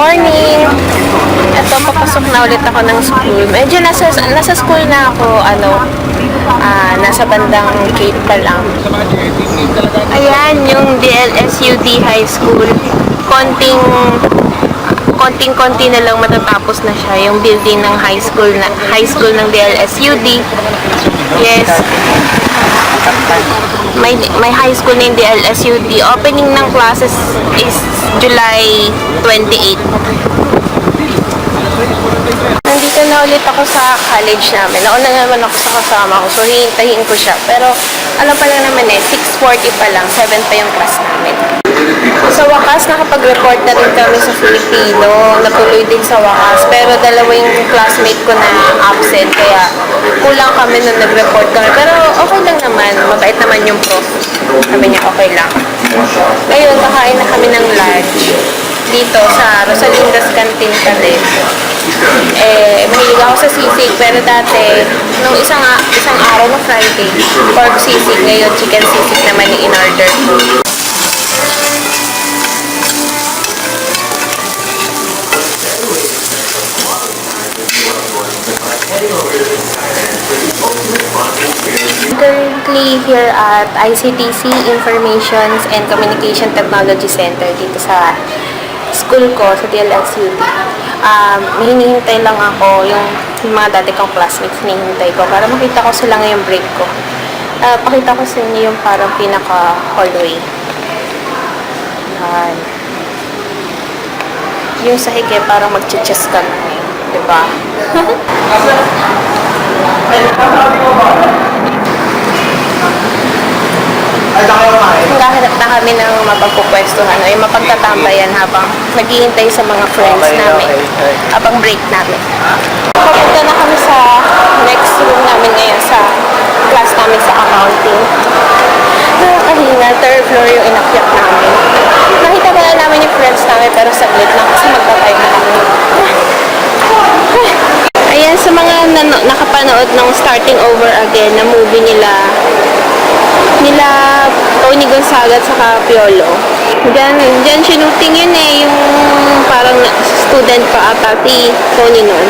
morning! Ito, papasok na ulit ako ng school. Medyo nasa, nasa school na ako, ano, ah, nasa bandang gate pa lang. Ayan, yung DLSUD High School. Konting, konting-konti na lang matatapos na siya, yung building ng high school na high school ng DLSUD. Yes. May may high school na yung DLSUD. Opening ng classes is July 28. Nandito na ulit ako sa college namin. Nauna naman ako sa kasama ko, so hihintayin ko siya. Pero ano pa lang naman eh, 6.40 pa lang, 7 pa yung class namin. Sa wakas, nakapag-report na rin kami sa Filipino. Natuloy din sa wakas. Pero dalawa yung classmate ko na absent. Kaya kulang kami nung nag-report kami. Pero okay lang naman. Mabait naman yung prof. Sabi niya okay lang. Ngayon, kakain na kami ng lunch dito sa Rosalinda's Canteen Cales. Eh, mahilig ako sa sisig, pero dati, nung isang, isang araw na Friday, pork sisig, ngayon chicken sisig naman yung in-order Currently here at ICTC Informations and Communication Technology Center dito sa school ko, sa DLSUD. Um, hinihintay lang ako yung, mga dati kong classmates, hinihintay ko para makita ko sila ngayong break ko. Uh, pakita ko sa inyo yung parang pinaka-hallway. Yan. Yung sahig eh, parang mag-chess ka na. Diba? Naghahanap na kami ng mapagpupwestuhan yung mapagtatambayan habang naghihintay sa mga friends namin habang break namin. Papunta na kami sa next room namin ngayon sa class namin sa accounting. Nakakahinga, third floor yung inakyat namin. Nakita ko na namin yung friends namin pero saglit lang kasi magpapay na kami. Ayan, sa mga nakapanood ng Starting Over Again na movie nila nila Tony Gonzaga at saka Piolo. Diyan, diyan sinuting yun eh, yung parang student pa ata si Tony nun.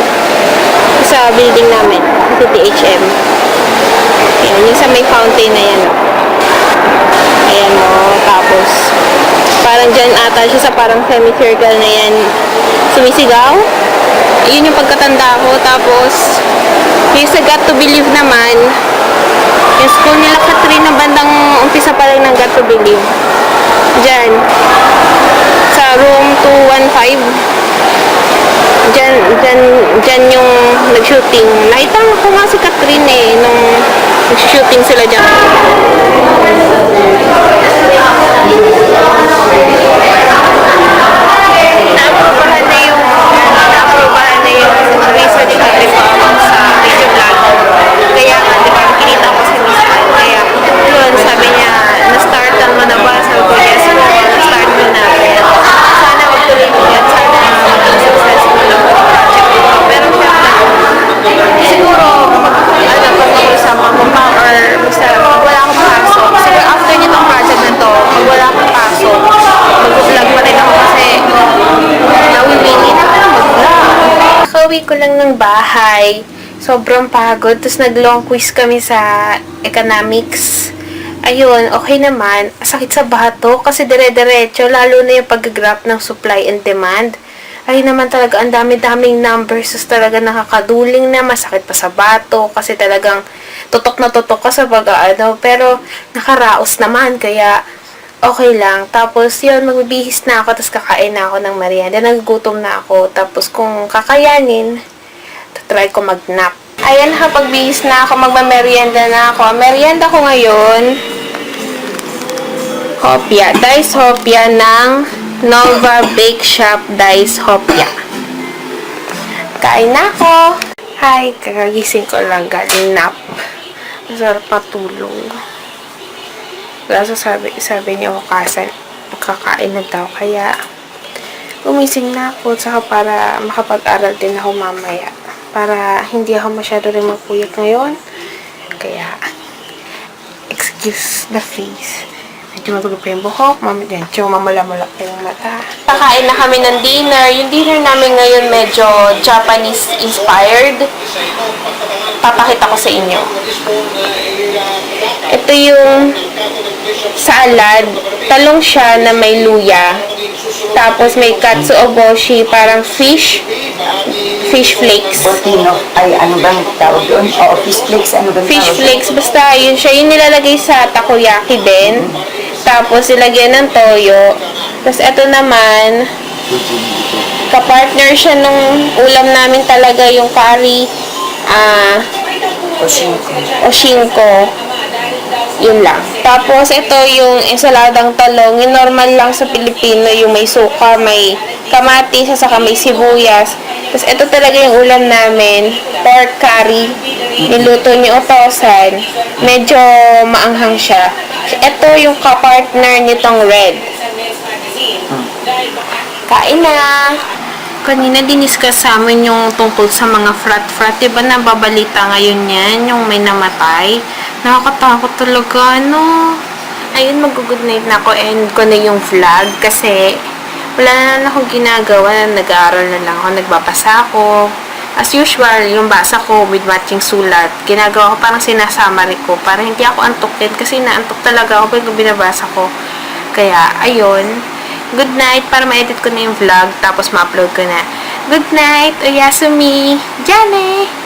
Sa building namin, sa THM. Ayan, yung sa may fountain na yan. oh. Ayan mo, tapos parang dyan ata siya sa parang semicircle na yan sumisigaw. Yun yung pagkatanda ko. Tapos, yung sa Got to Believe naman, yung school nila Catherine na bandang umpisa pa lang ng Got to Believe. Diyan. Sa room 215. Diyan, diyan, diyan yung nag-shooting. Nakita ko nga si Catherine eh, nung nag-shooting sila dyan. Na-aprobahan na yung na-aprobahan na yung visa ni Catherine Pawang sa video vlog. Kaya nga, di ba, kinita ko si Miss Ann. Kaya, yun, sabi niya, na-start mo na ba? Sabi ko, yes po, na-start mo na. Kaya, sana magtuloy mo yan. Sana maging successful ang project ko. Pero syempre, siguro, mag, ano, pag ako sa mama pa or basta pag wala akong pasok, siguro after nitong project na to, pag wala akong pasok, mag-vlog pa rin ako kasi nawibili na ako mag-vlog. Kauwi ko lang ng bahay. Sobrang pagod. Tapos nag-long quiz kami sa economics. Ayun, okay naman. Sakit sa bato kasi dire-diretso. Lalo na yung pag-graph ng supply and demand. Ay naman talaga, ang dami-daming numbers. Tapos talaga nakakaduling na. Masakit pa sa bato. Kasi talagang tutok na tutok ka sa pag ano. Pero nakaraos naman. Kaya okay lang. Tapos, yun, magbibihis na ako, tapos kakain na ako ng merienda. Nagugutom na ako. Tapos, kung kakayanin, try ko mag-nap. Ayan, nakapagbihis na ako, magmamerienda na ako. Merienda ko ngayon, hopia. Dice hopia ng Nova Bake Shop Dice hopia. Kain na ako. Hi, kakagising ko lang galing nap. Masarap matulog. Kaso sabi, sabi niya wakasan, kakain na daw. Kaya, gumising na ako. Saka para makapag-aral din ako mamaya. Para hindi ako masyado rin magpuyat ngayon. Kaya, excuse the face. Medyo magulo pa yung buhok. Medyo mamula-mula pa yung mata. Kakain na kami ng dinner. Yung dinner namin ngayon medyo Japanese-inspired. Papakita ko sa inyo. Ito yung salad. Talong siya na may luya. Tapos may katsu oboshi, parang fish. Fish flakes. Tino, ay ano bang tawag doon? O, fish flakes, ano bang Fish tawag? flakes, basta yun siya. Yung nilalagay sa takoyaki din. Tapos ilagyan ng toyo. Tapos ito naman, kapartner siya nung ulam namin talaga yung curry. Ah, O, cinco. Oshinko. Yun lang. Tapos, ito yung ensaladang talong. Yung normal lang sa Pilipino, yung may suka, may kamatis, at saka may sibuyas. Tapos, ito talaga yung ulam namin. Pork curry. Niluto ni Otosan. Medyo maanghang siya. Ito yung kapartner nitong red. Kain na! Kanina diniscuss sa amin yung tungkol sa mga frat-frat. Diba nababalita ngayon yan, yung may namatay? Nakakatakot talaga, no? Ayun, mag-good night na ako. End ko na yung vlog kasi wala na akong ginagawa. Nag-aaral na lang ako, nagbabasa ako. As usual, yung basa ko with matching sulat, ginagawa ko parang sinasummary ko para hindi ako antukin kasi naantok talaga ako pag binabasa ko. Kaya, ayun. Good night para ma-edit ko na yung vlog tapos ma-upload ko na. Good night, Oyasumi! Jane!